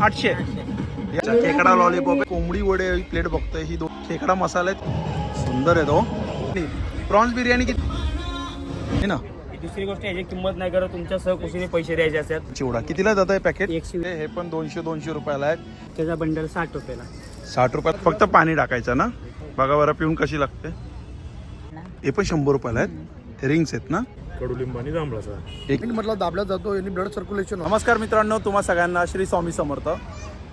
आठशे. याचा खेकडा लॉलीपॉप आहे. कोंबडी वडे प्लेट बघतोय ही दोन. खेकडा मसाला आहेत. सुंदर आहे तो प्रॉन्स बिर्याणी किती? आहे ना. दुसरी गोष्ट याची किंमत नाही करत. तुमच्या सहकुशीने पैसे द्यायचे असतात चिवडा. कितीला जात आहे पॅकेट एकशे. हे पण दोनशे दोनशे रुपयाला आहे त्याचा बंडल साठ रुपयाला. साठ रुपयात फक्त पाणी टाकायचं ना? बघा बरं पिऊन कशी लागते. हे पण शंभर रुपयाला आहेत. ते रिंग्स आहेत ना? कडुलिंब आणि जांभळाचा. एक म्हटलं दाबला जातो आणि ब्लड सर्क्युलेशन नमस्कार मित्रांनो तुम्हा सगळ्यांना श्री स्वामी समर्थ.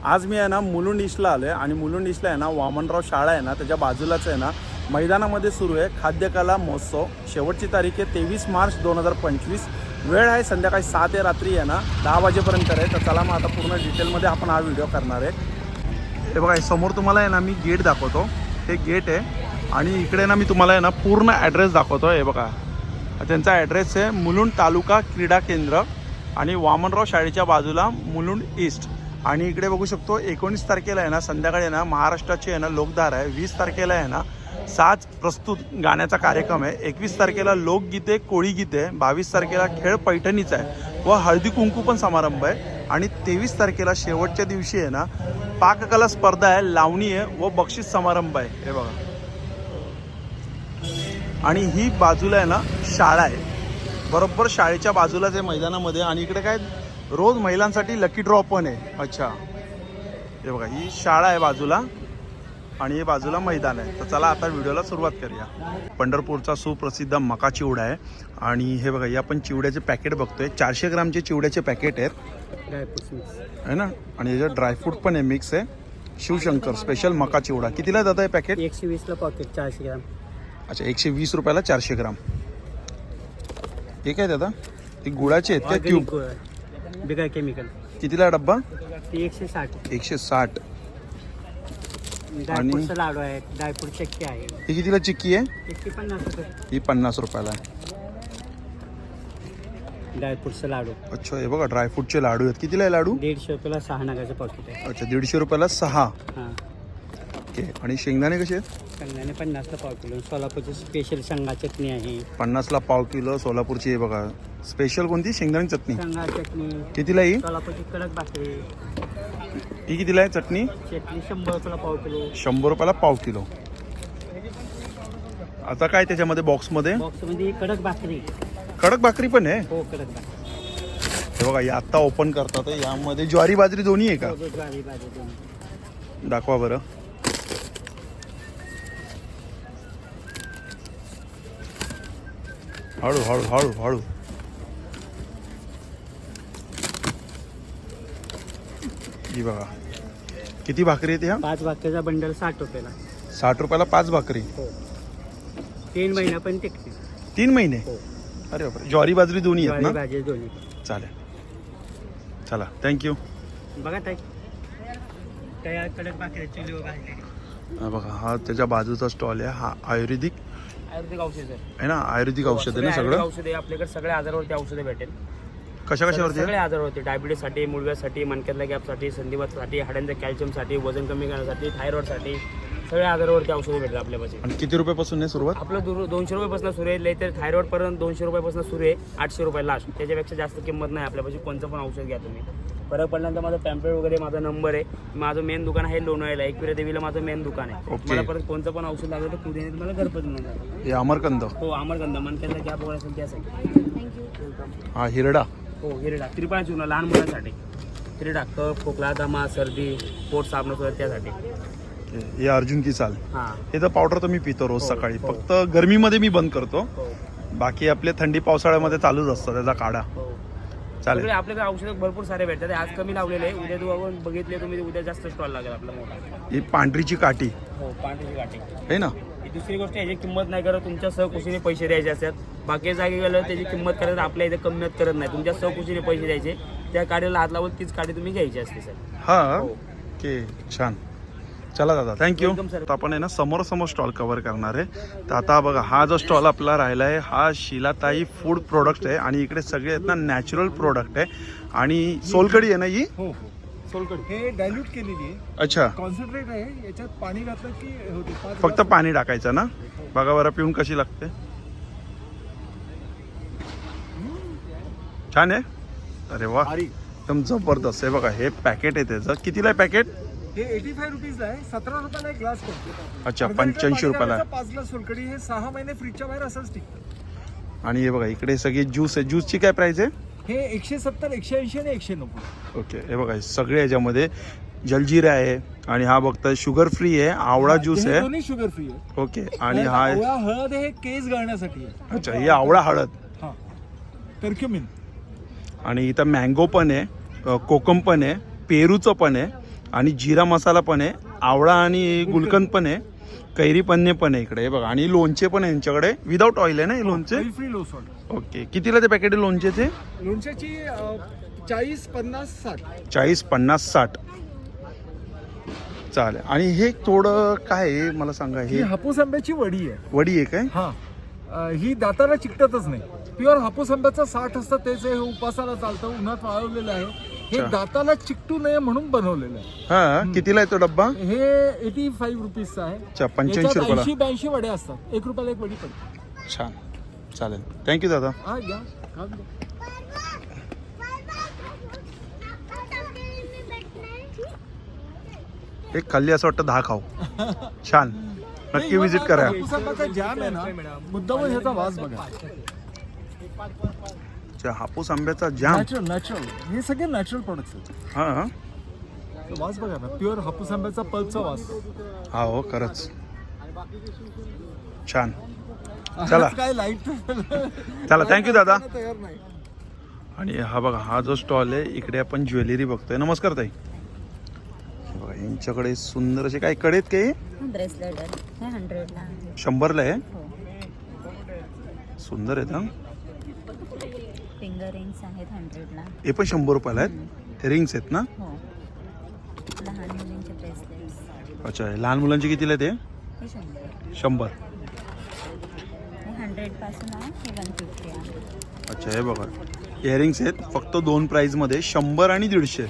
आज मी आहे ना मुलुंड ईस्टला आलो आहे आणि मुलुंड ईस्टला आहे ना वामनराव शाळा आहे ना त्याच्या बाजूलाच आहे ना मैदानामध्ये सुरू आहे खाद्यकला महोत्सव. शेवटची तारीख आहे तेवीस मार्च दोन हजार पंचवीस. वेळ आहे संध्याकाळी सहा ते रात्री आहे ना दहा वाजेपर्यंत आहे. तर चला मग आता पूर्ण डिटेलमध्ये आपण हा व्हिडिओ करणार आहे. हे बघा समोर तुम्हाला आहे ना मी गेट दाखवतो. हे गेट आहे आणि इकडे ना मी तुम्हाला आहे ना पूर्ण ॲड्रेस दाखवतो. हे बघा. त्यांचा ॲड्रेस आहे मुलुंड तालुका क्रीडा केंद्र आणि वामनराव शाळेच्या बाजूला मुलुंड ईस्ट आणि इकडे बघू शकतो एकोणीस तारखेला आहे ना संध्याकाळी आहे ना महाराष्ट्राची आहे ना लोकधार आहे. वीस तारखेला आहे ना साज प्रस्तुत गाण्याचा कार्यक्रम आहे. एकवीस तारखेला लोकगीते कोळीगीते बावीस तारखेला खेळ पैठणीचा आहे. व हळदी कुंकू पण समारंभ आहे. आणि तेवीस तारखेला शेवटच्या दिवशी आहे ना पाककला स्पर्धा आहे लावणी आहे व बक्षीस समारंभ आहे. हे बघा. आणि ही बाजूला आहे ना शाळा आहे. बरोबर शाळेच्या बाजूलाच आहे मैदानामध्ये आणि इकडे काय रोज महिलांसाठी लकी ड्रॉ पण आहे. अच्छा. हे बघा ही शाळा आहे बाजूला आणि हे बाजूला मैदान आहे. तर चला आता व्हिडिओला सुरुवात करूया. पंढरपूरचा सुप्रसिद्ध मका चिवडा आहे. आणि हे बघा हे आपण चिवड्याचे पॅकेट बघतोय. चारशे ग्रामचे चिवड्याचे पॅकेट आहेत. ड्रायफ्रुट्स आहे ना? आणि याच्यात ड्रायफ्रूट पण आहे मिक्स आहे. शिवशंकर स्पेशल मका चिवडा. कितीला जात आहे पॅकेट एकशे वीसला पॉकेट चारशे ग्राम. अच्छा एकशे वीस रुपयाला चारशे ग्राम. हे काय दादा? ते गुळाचे आहेत का? क्यूब? आहे. बिगर केमिकल. कितीला आहे डब्बा? ती एकशे साठ. एकशे साठ. ड्रायफ्रुटचा लाडू आहे. ड्रायफ्रूट चक्की आहे. ही कितीला चिक्की आहे? एकशे पन्नास रुपये. ही पन्नास रुपयाला आहे. ड्रायफ्रुटचा लाडू. अच्छा हे बघा ड्रायफ्रूटचे लाडू आहेत. कितीला आहे लाडू? दीडशे रुपयाला सहा नगाचं पॉकेट आहे. अच्छा दीडशे रुपयाला सहा. हां. ओके. आणि शेंगदाणे कसे आहेत? कंगण्याने पन्नासला पाव किलो. सोलापूरची स्पेशल शेंगा चटणी आहे. पन्नासला पाव किलो सोलापूरची आहे बघा. स्पेशल कोणती? शेंगदाणे चटणी. शेंगा चटणी. कितीला ही? सोलापूरची कडक भाकरी. ही कितीला आहे चटणी? चटणी शंभर रुपयाला पाव किलो. शंभर रुपयाला पाव किलो. आता काय त्याच्यामध्ये बॉक्समध्ये बॉक्समध्ये कडक भाकरी. कडक भाकरी पण आहे? हो कडक भाकरी. हे बघा हे आत्ता ओपन करतात. यामध्ये ज्वारी बाजरी दोन्ही आहे का? हो, ज्वारी दोन्ही. दाखवा बरं. हळू हळू हळू हळू. ही बघा. किती भाकरी आहेत ह्या? पाच भाकरीचा बंडल साठ रुपयाला. साठ रुपयाला पाच भाकरी. हो. तीन महिना पण टिकते. तीन महिने? हो. अरे बापरे. ज्वारी बाजरी दोन्ही आहेत ज्वारी ना भाजी दोन्ही. चालेल. चला थँक्यू बघा ताई. त्या कडक भाकरी चुलीवर भाजले हा बघा हा त्याच्या बाजूचा स्टॉल आहे. हा आयुर्वेदिक आयुर्वेदिक औषध आहे. आहे ना? आयुर्वेदिक औषध आहे ना सगळे औषध आहे आपल्याकडे सगळ्या आजारावरती औषधे भेटेल. कशा कशावरती? सगळे आहे? आजारावरती डायबिटीससाठी मुळव्यासाठी मणक्यातल्या गॅपसाठी संधिवातसाठी हाडांच्या कॅल्शियमसाठी वजन कमी करण्यासाठी थायरॉइडसाठी सगळ्या आजारावरती औषधे भेटतात आपल्यापाशी. आणि किती रुपयापासून आहे सुरुवात? आपलं दूर दोनशे रुपयापासून सुरू आहे तर थायरॉइड पर्यंत दोनशे रुपयापासून सुरू आहे आठशे रुपये लास्ट. त्याच्यापेक्षा जास्त किंमत नाही आपल्यापाशी कोणतं पण औषध घ्या तुम्ही. फरक पडल्यानंतर माझा पॅम्पलेट वगैरे माझा नंबर आहे. माझं मेन दुकान आहे लोणावळ्याला. एकविरा देवीला माझं मेन दुकान आहे. Okay. मला परत कोणतं पण औषध लागलं तर पुढे तुम्हाला घरपोच मिळणार हे अमरकंद. हो अमरगंधा मनक्यातला गॅप वगैरे असेल त्यासाठी हा हिरडा. हो हिरडा. त्रिपाळ चूर्ण लहान मुलांसाठी. हिरडा कफ खोकला दमा सर्दी पोट साबण वगैरे त्यासाठी. हे अर्जुन की चाल हां. हे तर पावडर तर मी पितो रोज हो, सकाळी. हो. फक्त गरमीमध्ये मी बंद करतो. हो. बाकी आपले थंडी पावसाळ्यामध्ये चालूच असतं. त्याचा काढा. हो. चालेल. आपल्याकडे औषधं भरपूर सारे भेटतात. आज कमी लावलेले आहे. उद्या तुम्ही बघितले तुम्ही उद्या जास्त स्टॉल लागेल आपला मोठा. ही पांढरीची काठी. हो पांढरी गाठी आहे ना? ही दुसरी गोष्ट याची किंमत नाही करत. तुमच्या सहकुशीने पैसे द्यायचे असतात. बाकी जागी गेलं त्याची किंमत करत आपल्या इथे किंमत करत नाही. तुमच्या सहकुशीने पैसे द्यायचे. त्या काडीला हात लावून तीच काडी तुम्ही घ्यायची असते सर. हा. हो. ओके छान. चला दादा थँक्यू आपण आहे ना समोर समोर स्टॉल कव्हर करणार आहे. तर आता बघा हा जो स्टॉल आपला राहिला आहे हा शिलाताई फूड प्रोडक्ट आहे आणि इकडे सगळे आहेत ना नॅचरल प्रोडक्ट आहे. आणि सोलकडी आहे ना ही? हो हो. सोलकड हे डायल्यूट केलेली आहे. अच्छा. कॉन्सन्ट्रेट आहे. याच्यात पाणी घातलं की होते. पाच फक्त पाणी टाकायचं ना? बघा बरं पिऊन कशी लागते? छान आहे? अरे वा. भारी. एकदम जबरदस्त आहे. बघा हे पॅकेट आहे त्याचं. कितीला आहे पॅकेट हे एटी फाय रुपीजला आहे. सतरा रुपयाला एक ग्लास पडतो अच्छा अर्धा लिटर 85 पाणी रुपयाला आहे. पाच ग्लास सोलकडी हे सहा महिने फ्रीजच्या बाहेर असंच टिकतं. आणि हे बघा इकडे सगळे ज्यूस आहे. ज्यूसची काय प्राइस आहे? हे एकशे सत्तर एकशे ऐंशी आणि एकशे नव्वद. ओके हे बघा हे सगळे याच्यामध्ये जलजिरा आहे आणि हा बघता शुगर फ्री आहे आवळा ज्यूस हे आहे. दोन्ही शुगर फ्री आहे. ओके आणि हा आवळा हळद हे केस गळण्यासाठी आहे. अच्छा ही आवळा हळद. हा. कर्क्युमिन आणि इथं मँगो पण आहे अ, कोकम पण आहे पेरूचं पण आहे. आणि जिरा मसाला पण आहे आवळा आणि गुलकंद पण आहे कैरी पन्ने पण आहे इकडे. हे बघा आणि लोणचे पण आहे यांच्याकडे. विदाऊट ऑइल आहे ना हे लोणचे? फ्री लो सॉल्ट ओके कितीला ते पॅकेट आहे लोणचेचे लोणच्याची चाळीस पन्नास साठ. चाळीस पन्नास साठ. चालेल. आणि हे थोडं काय आहे? मला सांगा ही हे हापूस आंब्याची वडी आहे. वडी आहे काय? हा. अं, ही दाताला चिकटतच नाही. प्युअर हापूस आंब्याचं साठ असतं तेच हे उपासाला चालतं उन्हात वाळवलेलं आहे. हे. दाताला चिकटू नये म्हणून बनवलेलं आहे. हा कितीला आहे तो डब्बा? हे एटी फाईव्ह रुपीजचं आहे. पंच्याऐंशी रुपयाला. ऐंशी ब्याऐंशी वड्या असतात. एक रुपयाला एक वडी पडते. छान. चालेल. थँक्यू दादा. हा घ्या खाऊन घ्या. एक खाल्ली असं वाटतं दहा खाऊ. छान. नक्की विजिट करा. जॅम आहे ना मुद्दामून ह्याचा वास बघा. अच्छा, हापूस आंब्याचा जाम नॅचरल नॅचरल हे सगळे नॅचरल प्रोडक्ट्स आहेत. हा हा. वास बघा ना प्युअर हापूस आंब्याचा पल्पचा वास. हा हो खरंच. छान. चला. आज काय लाइट चला थँक्यू दादा. तयार नाही. आणि हा बघा हा जो स्टॉल आहे इकडे आपण ज्वेलरी बघतोय. नमस्कार ताई. हे बघा यांच्याकडे सुंदर असे काय कडे आहेत काही? ब्रेसलेट आहे. हंड्रेडला आहे. शंभरला आहे? हो. सुंदर आहेत हा. फिंगर रिंग्स आहेत हंड्रेडला हे पण शंभर रुपयाला आहेत. हे रिंग्स आहेत ना? हो. लहान मुलींचे ब्रेसलेट्स अच्छा हे लहान मुलांचे कितीला हे? शंभर. ते शंभर. हे हंड्रेडपासून आहे हे वन फिफ्टी आहे. अच्छा हे बघा. इयरिंग्स आहेत फक्त दोन प्राईजमध्ये शंभर आणि दीडशे.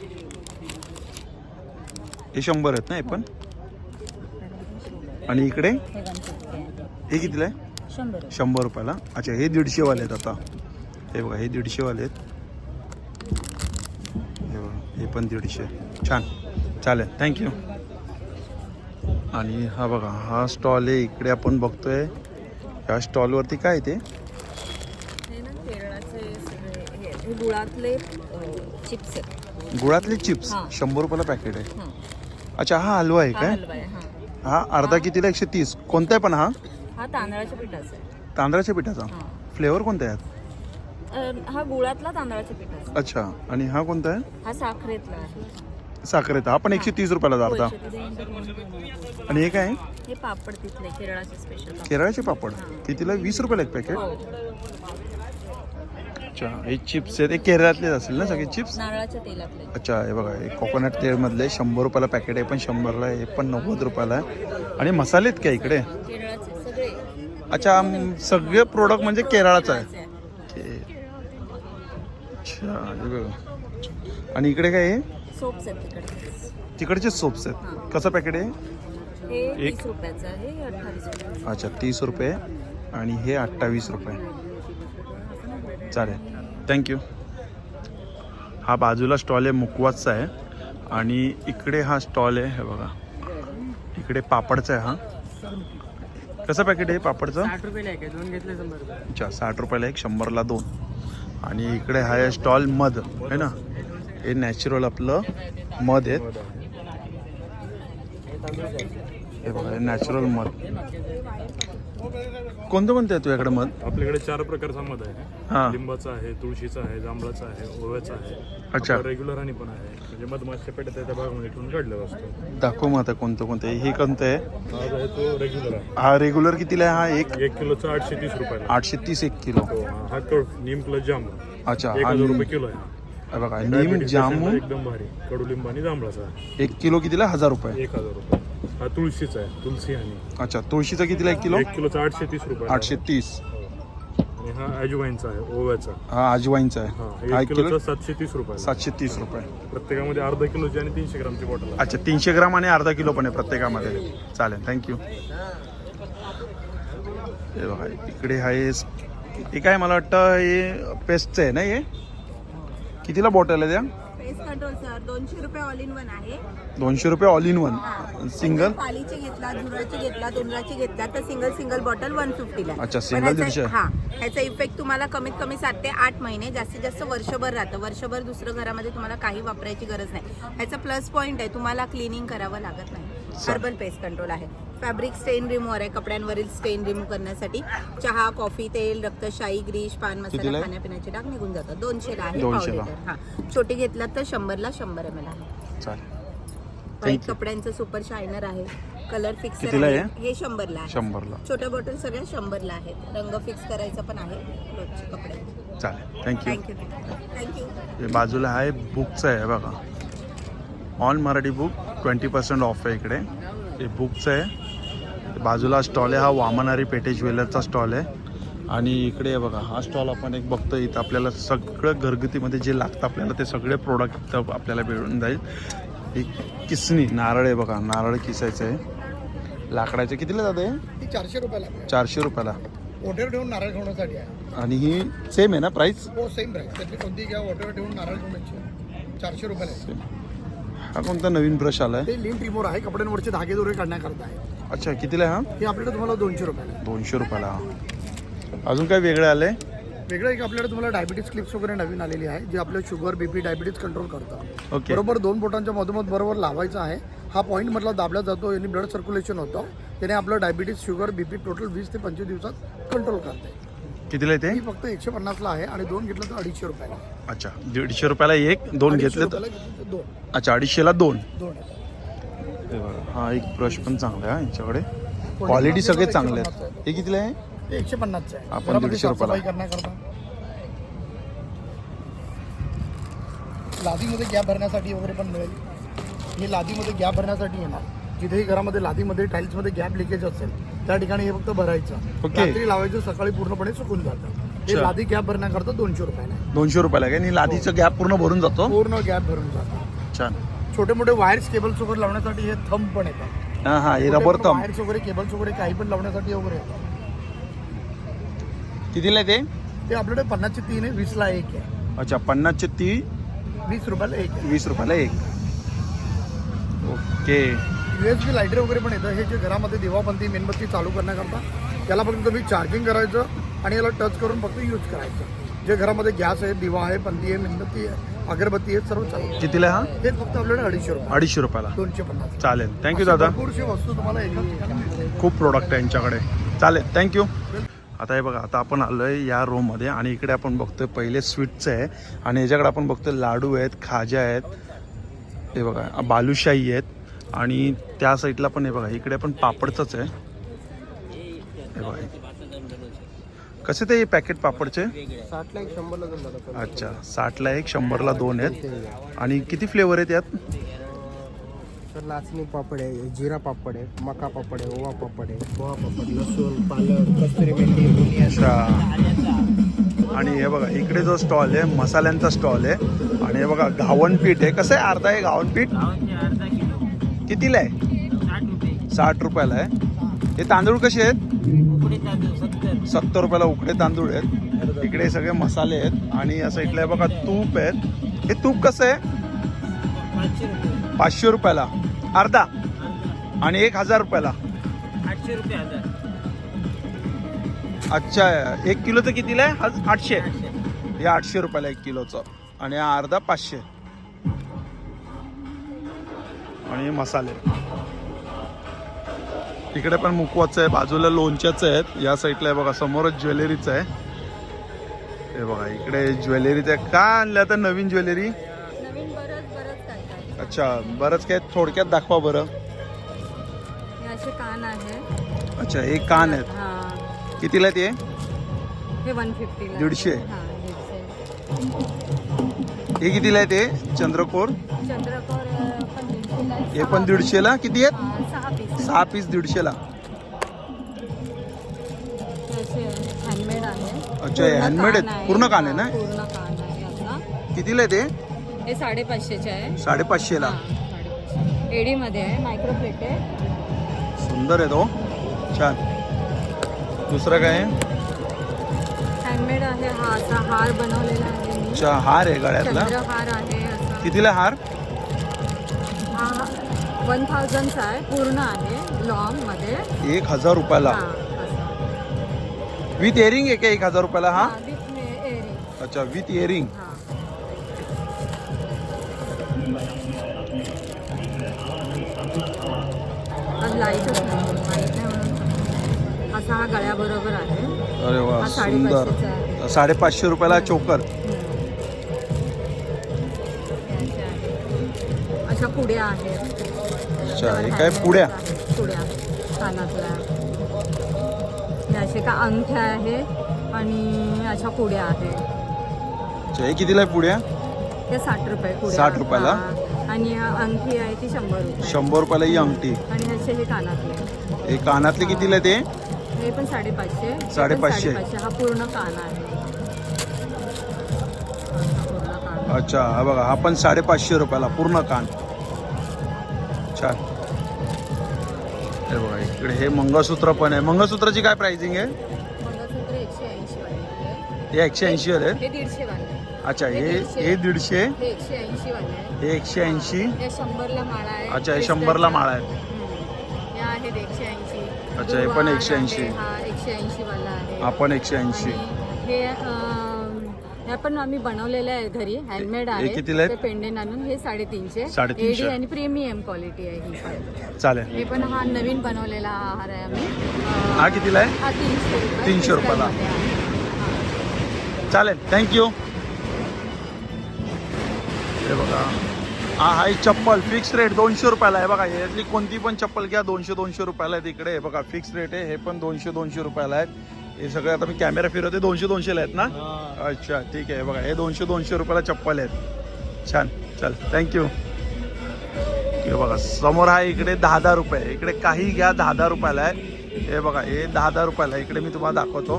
हे शंभर आहेत ना हे पण? आणि इकडे? हे वन फिफ्टी आहे. हे कितीला आहे? शंभर. शंभर रुपयाला. अच्छा हे दीडशेवाले आहेत आता. हे बघा हे दीडशेवाले आहेत. हे बघा हे पण दीडशे. छान. चालेल. थँक्यू आणि हा बघा हा स्टॉल आहे. इकडे आपण बघतोय ह्या स्टॉलवरती काय आहे ते? गुळातले चिप्स आहेत. गुळातले चिप्स. शंभर रुपयाला पॅकेट आहे. अच्छा हा हलवा आहे काय? हां. अर्धा कितीला? एकशे तीस. कोणता आहे पण हा? हा तांदळाच्या पिठाचा तांदळाच्या पिठाचा. फ्लेवर कोणता आहे हा गुळातला तांदळाच्या पिठाचा अच्छा. आणि हा कोणता आहे? हा साखरेतला आहे. साखरेचा हा पण एकशे तीस रुपयाला इंटर- आणि हे काय? आहे? हे पापड तिथले केरळाचे स्पेशल केरळचे पापड? कितीला? वीस रुपयाला एक पॅकेट हो. अच्छा. हे चिप्स आहेत. हे केरळातलेच असेल ना सगळे चिप्स नारळाच्या तेलातले. अच्छा. हे बघा. हे कोकोनट तेलमधले शंभर रुपयाला पॅकेट आहे पण शंभरला आहे हे पण नव्वद रुपयाला आहे. आणि मसाले आहेत का इकडे? केरळाचे सगळे. अच्छा आम- सगळे प्रोडक्ट म्हणजे केरळाचं आहे. अच्छा हे बघा. आणि इकडे काय आहे? सोप्स आहेत तिकडचे. तिकडचे सोप्स आहेत. कसं पॅकेट आहे? हे एक- तीस रुपयाचं आहे हे अठ्ठावीस रुपये अच्छा तीस रुपये. आणि हे अठ्ठावीस रुपये. चालेल. थँक्यू हा बाजूला स्टॉल आहे मुकवासचा आहे. आणि इकडे हा स्टॉल आहे हे बघा. इकडे पापडचा आहे हा. कसं पॅकेट आहे पापडचं? साठ रुपये आहे दोन घेतले शंभर रुपये. अच्छा साठ रुपयाला एक शंभरला दोन. आणि इकडे हा आहे स्टॉल मध आहे ना? हे नॅचरल आपलं मध आहे हे बघा हे नॅचरल मध. कोणतं कोणतं आहे तुझ्याकडे मध आपल्याकडे चार प्रकारचा मध आहे. हां. लिंबाचा आहे तुळशीचा आहे जांभळाचा आहे ओव्याचा आहे. अच्छा. रेग्युलर आणि पण आहे. म्हणजे मधमाशा पेटत आहे त्या भागामध्ये ठेवून काढलेला असतो. दाखव मग आता कोणतं कोणतं आहे. हे कोणतं आहे? हा जो आहे तो रेग्युलर आहे. हा रेग्युलर कितीला आहे? हा एक? एक किलोचा आठशे तीस रुपयाला. आठशे तीस एक किलो. हो, हा कड नीम प्लस जांभूळ अच्छा एक हा हजार रुपये किलो आहे. हे बघा नीम Diabetes जामून एकदम भारी. कडुलिंब आणि जांभळाचा. आहे एक किलो कितीला? हजार रुपये. एक हजार रुपये. हा तुळशीचा आहे तुलसी आणि अच्छा तुळशीचा कितीला एक किलो? एक किलोचा आठशे तीस रुपये आठशे तीस. आणि हा अजवाईनचा आहे ओव्याचा. हा आजवाईनचा हा आहे हा एक एक किलो? किलोचा सातशे तीस रुपये सातशे तीस रुपये. प्रत्येकामध्ये अर्धा किलोची आणि तीनशे ग्रामची बॉटल अच्छा तीनशे ग्राम आणि अर्धा किलो पण आहे प्रत्येकामध्ये. चालेल थँक्यू हे बघा इकडे आहे हे काय मला वाटतं हे पेस्टचं आहे ना हे? कितीला बॉटल आहे त्या? कंट्रोल सर दोनशे रुपये ऑल इन वन आहे. दोनशे रुपये ऑल इन वन. सिंगल पालीची घेतला झुरळची घेतला तोंडराची घेतला तर सिंगल सिंगल बॉटल वन फिफ्टीला अच्छा, single दीडशे. हा. ह्याचा इफेक्ट तुम्हाला कमीत कमी सात ते आठ महिने जास्तीत जास्त वर्षभर राहतं. वर्षभर दुसरं घरामध्ये तुम्हाला काही वापरायची गरज नाही. ह्याचा प्लस पॉईंट आहे तुम्हाला क्लिनिंग करावं लागत नाही. हर्बल पेस्ट कंट्रोल आहे. फॅब्रिक स्टेन रिमूव्हर आहे कपड्यांवरील स्टेन रिमूव्ह करण्यासाठी. चहा कॉफी तेल रक्तशाही ग्रीश पान कितीला मसाला आहे? खाण्यापिण्याचे डाग निघून जातात. दोनशेला आहे 200 ला. पावडर हा. छोटी घेतलात तर शंभरला शंभर एम एल आहे. चालेल. White you. कपड्यांचं सुपर शायनर आहे. कलर फिक्स कितीला आहे? हे शंभरला आहे. शंभरला. छोट्या बॉटल सगळ्या शंभरला आहेत. रंग फिक्स करायचा पण आहे. रोजचे कपडे. चालेल. थँक्यू थँक्यू थँक्यू हे बाजूला आहे बुकचं आहे बघा. All Marathi book twenty percent off आहे इकडे. हे बुकचं आहे. बाजूला स्टॉल आहे. हा वामनारी पेटे ज्वेलरचा स्टॉल आहे. आणि इकडे बघा हा स्टॉल आपण एक बघतो इथं आपल्याला सगळं घरगुतीमध्ये जे लागतं आपल्याला ते सगळे प्रोडक्ट इथं आपल्याला मिळून जाईल. ही किसणी नारळ आहे बघा. नारळ किसायचं आहे. लाकडाचे कितीला जाते चारशे रुपयाला. चारशे रुपयाला. वॉटर ठेवून नारळ ठेवण्यासाठी आहे. आणि ही सेम आहे ना प्राईस हो सेम प्राईस त्यातली कोणती घ्या वॉटर ठेवून नारळ ठेवण्याची चारशे रुपयाला. हा कोणता नवीन ब्रश आला आहे ते लिंक रिमोर आहे कपड्यांवरचे धागे दोरे काढण्याकरता आहे. अच्छा कितीला आहे हा? हे आपल्याकडे तुम्हाला दोनशे रुपयाला आहे. दोनशे रुपयाला अजून काय वेगळे आले वेगळं एक आपल्याकडे तुम्हाला डायबिटीज क्लिप्स वगैरे नवीन आलेली आहे जे आपलं शुगर बीपी डायबिटीज कंट्रोल करतं. ओके बरोबर दोन बोटांच्या मधोमध बरोबर लावायचा आहे. हा पॉईंट मधला दाबला जातो यांनी ब्लड सर्क्युलेशन होतं. त्याने आपलं डायबिटीज शुगर बीपी टोटल वीस ते पंचवीस दिवसात कंट्रोल करते कितीला येते ही फक्त एकशे पन्नासला आहे आणि दोन घेतलं तर अडीचशे रुपयाला अच्छा दीडशे रुपयाला एक दोन घेतले तर दोन. अच्छा अडीचशेला दोन. दोन. हे बघा हा एक ब्रश पण चांगला आहे यांच्याकडे. क्वालिटी सगळे चांगले आहेत. हे कितीला आहे? ते एकशे पन्नासचे आहे. आपण घरामध्ये दीडशे रुपयाला. साफसफाई करण्याकरता लादीमध्ये गॅप भरण्यासाठी वगैरे पण मिळेल. हे लादीमध्ये गॅप भरण्यासाठी येणार. जिथेही घरामध्ये लादीमध्ये टाईल्समध्ये गॅप लिकेज असेल त्या ठिकाणी हे फक्त भरायचं. Okay. रात्री लावायचं सकाळी पूर्णपणे सुकून जातं. हे अच्छा. लादी गॅप भरण्याकरता दोनशे रुपयाला आहे. दोनशे रुपयाला आहे आणि लादीचं गॅप पूर्ण भरून जातो? पूर्ण गॅप भरून जातं. छान. छोटे मोठे वायर्स केबल्स वगैरे लावण्यासाठी हे थंब पण येतात. हा हा हे रबर तम वायर्स वगैरे केबल्स वगैरे काही पण लावण्यासाठी वगैरे येतात. कितीला आहे ते? ते आपल्याकडे पन्नासचे तीन आहे वीसला एक आहे. अच्छा पन्नासचे ती वीस रुपयाला एक आहे. वीस रुपयाला एक. ओके. युएसबी लायटर वगैरे पण येतं. हे जे घरामध्ये दिवाबंदी मेणबत्ती चालू करण्याकरता त्याला फक्त तुम्ही चार्जिंग करायचं आणि याला टच करून फक्त यूज करायचं. जे घरामध्ये गॅस आहे दिवा आहे बंदी आहे मेणबत्ती आहे अगरबत्ती आहे सर्व चालू. कितीला आहे हा? हे फक्त आपल्याकडे अडीचशे रुपये. अडीचशे रुपयाला. दोनशे पन्नास. चालेल. थँक्यू दादा. भरपूरशी वस्तू तुम्हाला ठिकाणी मिळते खूप प्रोडक्ट आहे यांच्याकडे. चालेल. थँक्यू आता हे बघा आता आपण आलो आहे या रोममध्ये आणि इकडे आपण बघतोय पहिले स्वीटचं आहे आणि याच्याकडे आपण बघतोय लाडू आहेत खाज्या आहेत. हे बघा बालुशाही आहेत. आणि त्या साईडला पण हे बघा इकडे पण पापडचंच आहे. हे बघा. कसे ते पॅकेट पापडचे? साठला एक शंभरला अच्छा साठला एक शंभरला दोन आहेत. आणि किती फ्लेवर आहेत यात? तर नाचणी पापड आहे जिरा पापड आहे मका पापड आहे ओवा पापड आहे. पोहा पापड लसूण पालक कस्तुरी मेथी अच्छा. आणि हे बघा इकडे जो स्टॉल आहे मसाल्यांचा स्टॉल आहे. आणि हे बघा गावण पीठ आहे. कसं आहे? अर्धा आहे गावण पीठ अर्धा किलो कितीला आहे? साठ रुपये साठ रुपयाला आहे. हे तांदूळ कसे आहेत? सत्तर रुपयाला उकडे तांदूळ आहेत. इकडे सगळे मसाले आहेत. आणि असं इकडे बघा तूप आहेत. हे तूप कसं आहे? पाचशे रुपये पाचशे रुपयाला. अर्धा. आणि एक हजार रुपयाला. अच्छा एक किलोचं कितीला आहे? आठशे. हे आठशे रुपयाला एक किलोचं. आणि हा अर्धा पाचशे. आणि मसाले. इकडे पण मुकवाचं आहे बाजूला लोणच्याचं आहेत. या साईडला आहे बघा समोरच ज्वेलरीचं आहे. हे बघा इकडे ज्वेलरीचं आहे. का आणलं आता नवीन ज्वेलरी? अच्छा बरंच काय थोडक्यात दाखवा बरं. असे कान आहे. अच्छा एक कान आहेत. हा. कितीला ते हे? हा दीडशे. हे कितीला आहे ते चंद्रकोर. हे पण दीडशेला किती आहेत? हा, सहा पीस. दीडशेला. हँडमेड अच्छा, हे handmade आहेत? पूर्ण कान आहे ना? हा, पूर्ण कान आहे आपला कितीला आहे ते? हे साडेपाचशेचे आहे. साडेपाचशेला. हा, साडेपाचशे. एडीमध्ये आहे मायक्रो प्लेट आहे. सुंदर आहे तो छान. दुसरं काय आहे? हँडमेड आहे हा असा हार बनवलेला आहे मी. अच्छा हार आहे गळ्यातला. चंद्रहार आहे असा. कितीला हार? हा वन थाउजंडचा आहे पूर्ण आहे लॉंगमध्ये एक हजार रुपयाला. विथ इयरिंग आहे का एक हजार रुपयाला हा. अच्छा विथ इयरिंग. आज लाईटच नाही लाइट नाही म्हणून असा हा गळ्याबरोबर आहे अरे वा हा सुंदर आहे. साडेपाचशे रुपयाला चोकर आहे. अशा पुड्या आहेत अच्छा हे काय पुड्या? पुड्या. कानातल्या हे असे का अंगठ्या आहे आणि अशा पुड्या आहेत. अच्छा हे कितीला आहे पुड्या? त्या साठ रुपये पुड्या. 60 रुपयाला? हा. आणि हा अंगठी आहे ती शंभर रुपये. शंभर रुपयाला ही अंगठी. आणि असे हे कानातले. हे कानातले कितीला आहे ते? हे पण साडेपाचशे. हे पण साडेपाचशे. हा पूर्ण कान आहे. हा पूर्ण कान. अच्छा हा बघा हा पण साडेपाचशे रुपयाला पूर्ण कान. छान. हे बघा इकडे हे मंगळसूत्र पण आहे मंगळसूत्राची काय प्राइसिंग आहे मंगळसूत्र एकशे ऐंशी वाले आहे. हे एकशे ऐंशी वाले. हे दीडशे. अच्छा हे हे दीडशे. हे एकशे ऐंशी वाले आहे. हे एकशे ऐंशी हे शंभरला माळा आहे अच्छा, हे. शंभरला माळा आहे. हम्म. हे आहेत एकशे ऐंशी अच्छा, हे पण 180. हा एकशे ऐंशी वाला आहे हा पण एकशे ऐंशी आणि हे अं, हे पण आम्ही बनवलेलं आहे घरी हँडमेड हे आहे कितीला आहेत? ते पेंडेंट आणून हे साडेतीनशे. साडेतीनशे. एडी आणि प्रीमियम क्वालिटी आहे ही पण. चालेल. हे पण हा नवीन बनवलेला आहार आहे आम्ही. अं, हा कितीला आहे? हा तीनशे रुपये तीनशे रुपयाला. आहे. चालेल. थँक्यू हे बघा. हा हा चप्पल. फिक्स रेट दोनशे रुपयाला आहे. बघा यातली कोणती पण चप्पल घ्या. दोनशे दोनशे रुपयाला आहे तिकडे. हे बघा फिक्स रेट आहे. हे पण दोनशे दोनशे रुपयाला आहेत हे सगळे आता मी कॅमेरा फिरवते. दोनशे दोनशेला आहेत ना? अच्छा ठीक आहे. बघा हे दोनशे दोनशे रुपयाला चप्पल आहेत. छान. चल थँक्यू हे बघा समोर आहे इकडे दहा दहा रुपये. इकडे काही घ्या दहा दहा रुपयाला आहे. हे बघा हे दहा दहा रुपयाला इकडे मी तुम्हाला दाखवतो.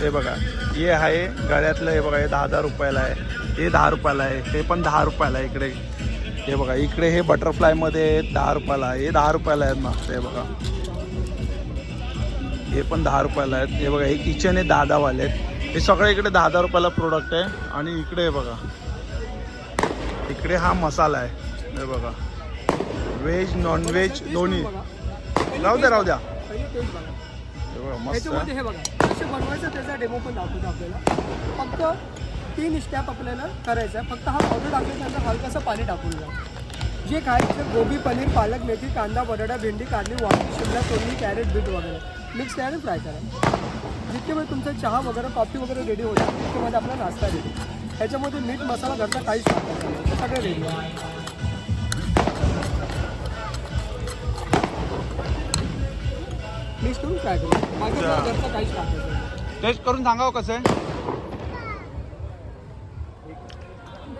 हे बघा हे आहे गळ्यातलं हे बघा हे दहा दहा रुपयाला आहे. हे दहा रुपयाला आहे. हे पण दहा रुपयाला आहे इकडे. हे बघा इकडे हे बटरफ्लायमध्ये दहा रुपयाला हे दहा रुपयाला आहेत मस्त हे बघा. हे पण दहा रुपयाला आहेत. हे बघा हे किचन आहे दहा दहावाले आहेत. हे सगळे इकडे दहा दहा रुपयाला प्रोडक्ट आहे. आणि इकडे बघा. इकडे हा मसाला आहे. हे बघा. व्हेज नॉनव्हेज दोन्ही. राहू द्या राहू द्या. हे बघा मस्त हे बघा कसे बनवायचं त्याचा डेमो पण दाखवतो आपल्याला. फक्त तीन स्टॅप आपल्याला करायचं आहे. फक्त हा पावडर टाकल्यानंतर हलकंसं पाणी टाकून द्या जे खायचं गोबी पनीर पालक मेथी कांदा बटाटा भेंडी काढली वाटी शिमला तोंडली कॅरेट बीट वगैरे. मिक्स करा आणि फ्राय करा. जितके वेळ तुमचा चहा वगैरे कॉफी वगैरे रेडी होईल तितके मध्ये आपला नाश्ता रेडी ह्याच्यामध्ये मीठ मसाला घरचा काहीच नाही. सगळं रेडी आहे मिक्स करून फ्राय करू. आपल्याला घरचा काहीच टाकायचं नाही. टेस्ट करून सांगा हो कसं. आहे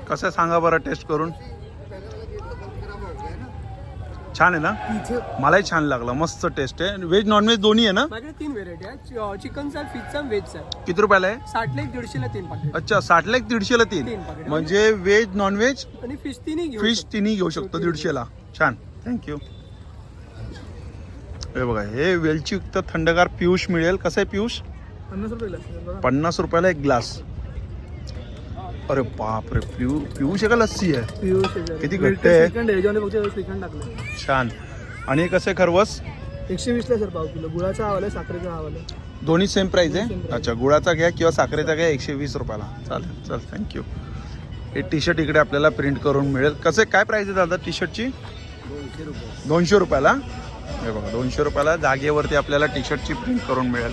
कसं सांगा बरं टेस्ट करून. छान आहे ना? मलाही छान लागलं. मस्त टेस्ट आहे. व्हेज नॉनव्हेज दोन्ही आहे ना? माझ्याकडे तीन व्हेरायटी आहे. चिकनचा फिशचा किती रुपयाला आहे? साठला एक दीडशेला तीन पाकिट अच्छा साठला एक दीडशेला तीन. तीन पाकिट. म्हणजे व्हेज नॉनव्हेज आणि फिश तिन्ही घेऊ फिश शकतो. तिन्ही घेऊ शकतो दीडशेला छान. थँक्यू हे बघा हे वेलचीयुक्त थंडगार पियुष मिळेल. कसं आहे पियुष. पन्नास रुपयाला एक ग्लास अरे बाप रे पियू पियुष आहे का लस्सी आहे. किती घट्ट आहे. छान. आणि कसं आहे खरवस? एकशे वीसला सर पाव किलो. गुळाचा हवाला आहे साखरेचा हवाला आहे. दोन्ही सेम प्राइस Same आहे. अच्छा गुळाचा घ्या किंवा साखरेचा घ्या एकशे वीस रुपयाला. चालेल चल थँक्यू हे टी शर्ट इकडे आपल्याला प्रिंट करून मिळेल. कसं काय प्राइस आहे दादा टी शर्टची दोनशे रुपयाला? हे बघा दोनशे रुपयाला जागेवरती आपल्याला टी शर्टची प्रिंट करून मिळेल.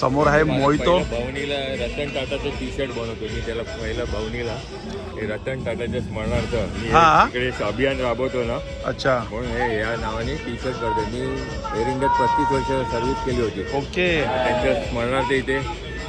समोर आहे मोहितो. भावनीला रतन टाटाचं टी शर्ट बनवतो मी त्याला पहिलं भावनीला हे रतन टाटाच्या स्मरणार्थ मी हा. इकडे अभियान राबवतो ना. अच्छा. म्हणून हे या नावाने टी शर्ट करतो मी एअर इंडियात पस्तीस वर्ष सर्व्हिस केली होती. ओके. त्यांच्या स्मरणार्थ इथे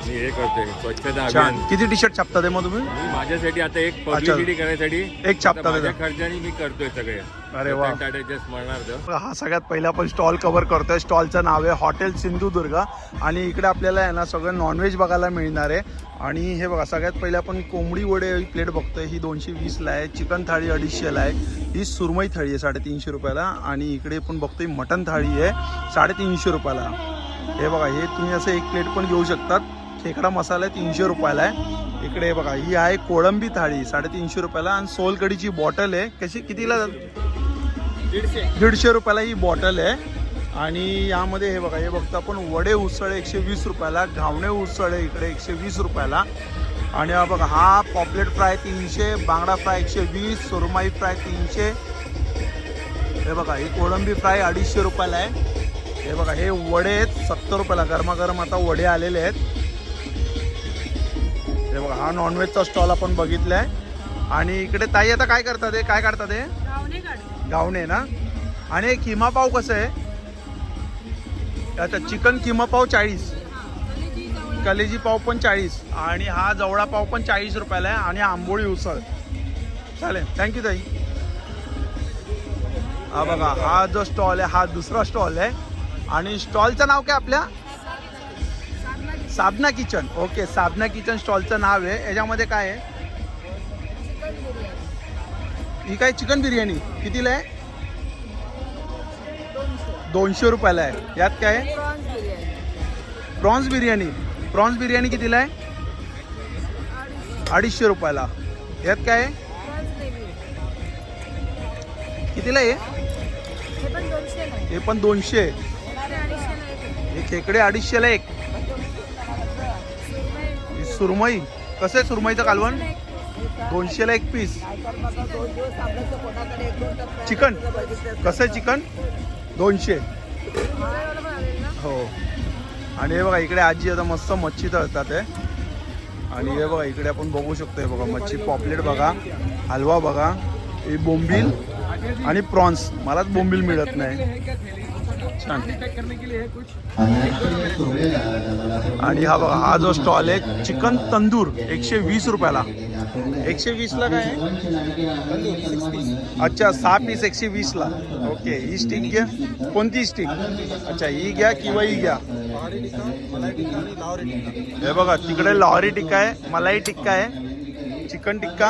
मी हे करतोय स्वच्छता छान. अभियान. किती टी शर्ट छापतात हे मग तुम्ही मी माझ्यासाठी आता एक पब्लिसिटी करण्यासाठी एक छापता आता माझ्या. खर्चाने मी करतोय सगळे. अरे वा. रतन टाटाच्या स्मरणार्थ हा सगळ्यात पहिला आपण स्टॉल कव्हर करतोय. स्टॉलचं नाव आहे हॉटेल सिंधुदुर्ग. आणि इकडे आपल्याला आहे ना सगळं नॉनव्हेज बघायला मिळणार आहे. आणि हे बघा सगळ्यात पहिले आपण कोंबडी वडे ही प्लेट बघतोय. ही दोनशे वीसला आहे. चिकन थाळी अडीचशेला आहे. ही सुरमई थाळी आहे साडेतीनशे रुपयाला. आणि इकडे पण बघतोय मटन थाळी आहे साडेतीनशे रुपयाला. हे बघा हे तुम्ही असं एक प्लेट पण घेऊ शकतात. खेकडा मसाला आहे तीनशे रुपयाला आहे. इकडे बघा ही आहे कोळंबी थाळी साडेतीनशे रुपयाला. आणि सोलकडीची बॉटल आहे. कशी कितीला? दीडशे. रुपयाला ही बॉटल आहे. आणि यामध्ये हे बघा हे बघतो आपण वडे उसळ एकशे वीस रुपयाला. घावणे उसळ आहे इकडे एकशे वीस रुपयाला. आणि हा बघा हा पॉपलेट फ्राय तीनशे बांगडा फ्राय एकशे वीस सुरमई फ्राय तीनशे. हे बघा ही कोळंबी फ्राय अडीचशे रुपयाला आहे. हे बघा हे वडे आहेत सत्तर रुपयाला. गरमागरम आता वडे आलेले आहेत. हे बघा हा नॉनव्हेजचा स्टॉल आपण बघितला आहे आणि इकडे ताई आता काय करतात हे? काय काढतात हे? गावणे ना? आणि किमा पाव कसं आहे? अच्छा चिकन किमा पाव चाळीस. कलेजी पाव पण चाळीस. आणि हा जवळा पाव पण चाळीस रुपयाला आहे आणि आंबोळी उसळ. चालेल. थँक्यू ताई. हा बघा हा जो स्टॉल आहे हा दुसरा स्टॉल आहे. आणि स्टॉलचं नाव काय आपल्या? Sadhana kitchen. Okay Sadhana kitchen स्टॉलचं नाव आहे. याच्यामध्ये काय आहे? ही काय चिकन बिर्याणी? कितीला आहे? दोनशे रुपयाला आहे. यात काय आहे? प्रॉन्स बिर्याणी. प्रॉन्स बिर्याणी कितीला आहे? अडीचशे रुपयाला. यात काय आहे? कितीला आहे? हे पण दोनशे हे खेकडे अडीचशेला एक. सुरमई. कसं आहे सुरमईचं कालवण? दोनशेला एक पीस. चिकन. कसं आहे चिकन? दोनशे. हो. आणि हे बघा इकडे आजी आता मस्त मच्छी तळतात आहे आणि हे बघा इकडे आपण बघू शकतो हे बघा मच्छी पॉपलेट बघा हलवा बघा हे बोंबील आणि प्रॉन्स. मलाच बोंबील मिळत नाही. आणि हा बघा हा जो स्टॉल आहे चिकन तंदूर एकशे वीस रुपयाला. एकशे वीसला काय? अच्छा सहा पीस एकशे वीसला. ओके ही स्टिक घ्या. कोणती स्टिक अच्छा ही घ्या किंवा ही घ्या. हे बघा तिकडे लॉरी टिक्का आहे मलाई टिक्का आहे. चिकन टिक्का?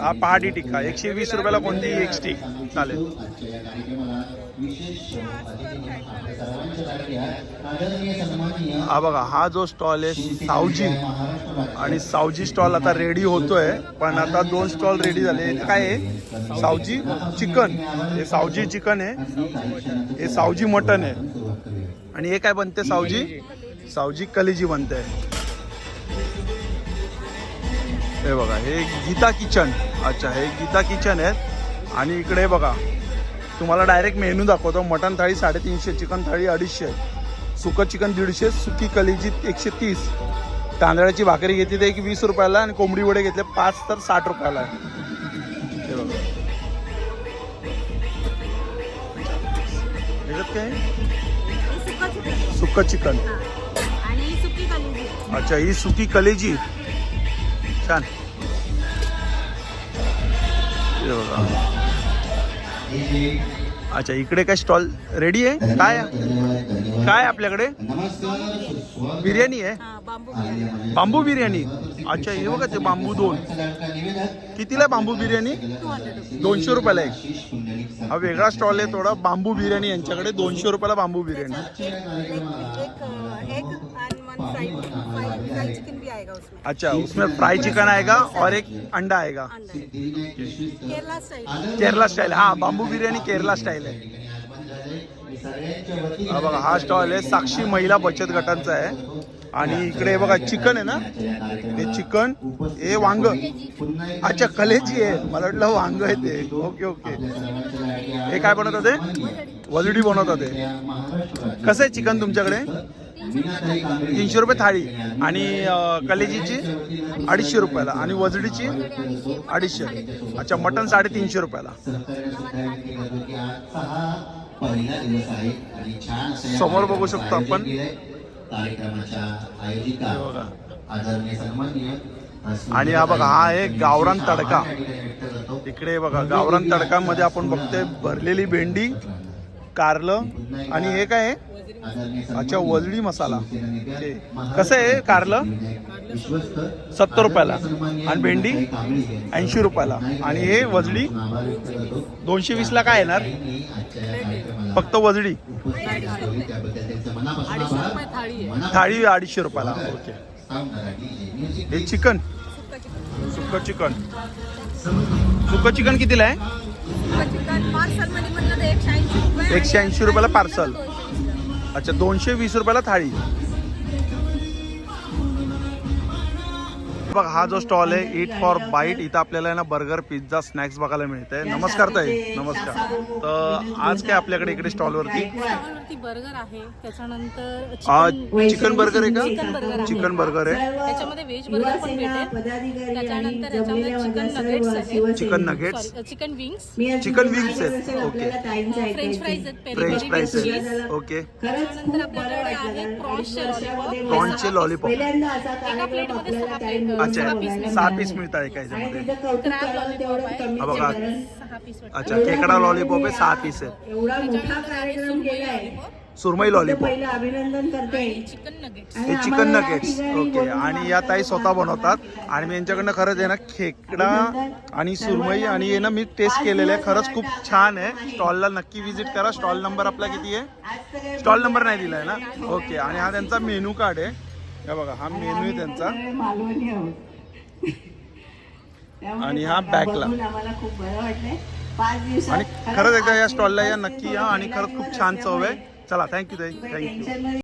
हा पहाडी टिक्का. एकशे वीस रुपयाला कोणती एक स्टिक चालेल. हा बघा हा जो स्टॉल आहे सावजी. आणि सावजी स्टॉल आता रेडी होतोय पण आता दोन स्टॉल रेडी झाले. काय आहे? सावजी चिकन. हे सावजी चिकन आहे. हे सावजी मटन आहे. आणि हे काय बनते सावजी? सावजी कलेजी बनते. हे बघा हे गीता किचन. अच्छा हे गीता किचन आहेत. आणि इकडे बघा तुम्हाला डायरेक्ट मेनू दाखवतो. मटन थाळी साडेतीनशे चिकन थाळी अडीचशे सुकं चिकन दीडशे सुकी कलेजी एकशे तीस. तांदळाची भाकरी घेतली तर एक वीस रुपयाला आणि कोंबडी वडे घेतले पाच तर साठ रुपयाला आहे. हे बघा. याच्यात काय? आहे? चिकन. सुकी कलिंजी. अच्छा ही सुकी कलेजी. छान हे अच्छा इकडे काय स्टॉल रेडी आहे काय आहे? काय आहे आपल्याकडे बिर्याणी आहे बांबू बिर्याणी अच्छा हे बघा ते बांबू दोन कितीला आहे बांबू बिर्याणी दोनशे रुपयाला एक हा वेगळा स्टॉल आहे थोडा बांबू बिर्याणी यांच्याकडे दोनशे रुपयाला bamboo biryani fry fry chicken भी आएगा उसमें। अच्छा उसमें फ्राई चिकन आएगा और एक अंडा आएगा। केरला स्टाइल केरला स्टाईल हा बांबू बिर्याणी केरला स्टाईल आहे हा बघा हा स्टॉल आहे. साक्षी महिला बचत गटांचा आहे. आणि इकडे बघा चिकन आहे ना? हे चिकन हे वांग. अच्छा कलेची आहे. मला वाटलं वांग आहे ते. Okay okay. हे काय बनवतात ते? वजडी बनवतात ते. कसं आहे चिकन तुमच्याकडे? तीनशे रुपये थाळी. आणि कलेजीची? अडीचशे रुपयाला. आणि वजडीची? अडीचशे. अच्छा मटन साडेतीनशे रुपयाला. समोर बघू शकतो आपण. कार्यक्रमाच्या आयोजिका बघा. आदरणीय सन्माननीय आणि हा बघा हा आहे गावरान तडका. इकडे बघा गावरान तडकामध्ये आपण बघतोय भरलेली भेंडी कारलं आणि हे काय आहे? अच्छा वजडी मसाला. कसं आहे कारलं? सत्तर रुपयाला. आणि भेंडी? ऐंशी रुपयाला. आणि हे वजडी? दोनशे वीसला काय येणार? फक्त वजडी? थाळी अडीचशे रुपयाला. ओके. हे चिकन? सुक्क चिकन. सुक्क चिकन कितीला आहे? एकशे ऐंशी रुपयाला पार्सल. अच्छा दोनशे वीस रुपयाला थाळी. बघ हा जो स्टॉल आहे इट फॉर बाईट इथं आपल्याला ना बर्गर पिझ्झा स्नॅक्स बघायला मिळते. नमस्कार ताई नमस्कार. तर आज काय आपल्याकडे इकडे स्टॉलवरती वरती? बर्गर आहे. त्याच्यानंतर आज चिकन बर्गर आहे चिकन का? चिकन बर्गर आहे. त्याच्यामध्ये व्हेज बर्गर पण भेटेल. त्याच्यानंतर चिकन नगेट्स आहेत. Chicken nuggets sorry chicken wings chicken wings आहेत. ओके फ्रेंच फ्राईज आहेत फ्रेंच फ्राईज ओके त्याच्यानंतर आपल्याकडे आहे प्रॉन्सचे लॉलीपॉप प्रॉन्सचे लॉलीपॉप एका प्लेटमध्ये सहा प्लेट अच्छा सहा पीस लॉलीपॉप आहे. हा बघा. सहा पीस अच्छा खेकडा लॉलीपॉप आहे सहा पीस आहे. सुरमई लॉलीपॉप चिकन नगेट्स हे चिकन नगेट्स ओके आणि या ताई स्वतः बनवतात. आणि मी यांच्याकडनं खरंच आहे ना खेकडा आणि सुरमई आणि हे ना मी टेस्ट केलेलं आहे. खरंच खूप छान आहे. स्टॉलला नक्की व्हिजिट करा. स्टॉल नंबर आपला किती आहे? स्टॉल नंबर नाही दिला आहे ना ओके आणि हा त्यांचा मेनू कार्ड आहे. हे बघा हा मेनू आहे त्यांचा. आणि हा बॅकला आणि खरंच एकदा या स्टॉलला या नक्की या आणि खरंच खूप छान चव आहे. चला थँक्यू ताई थँक्यू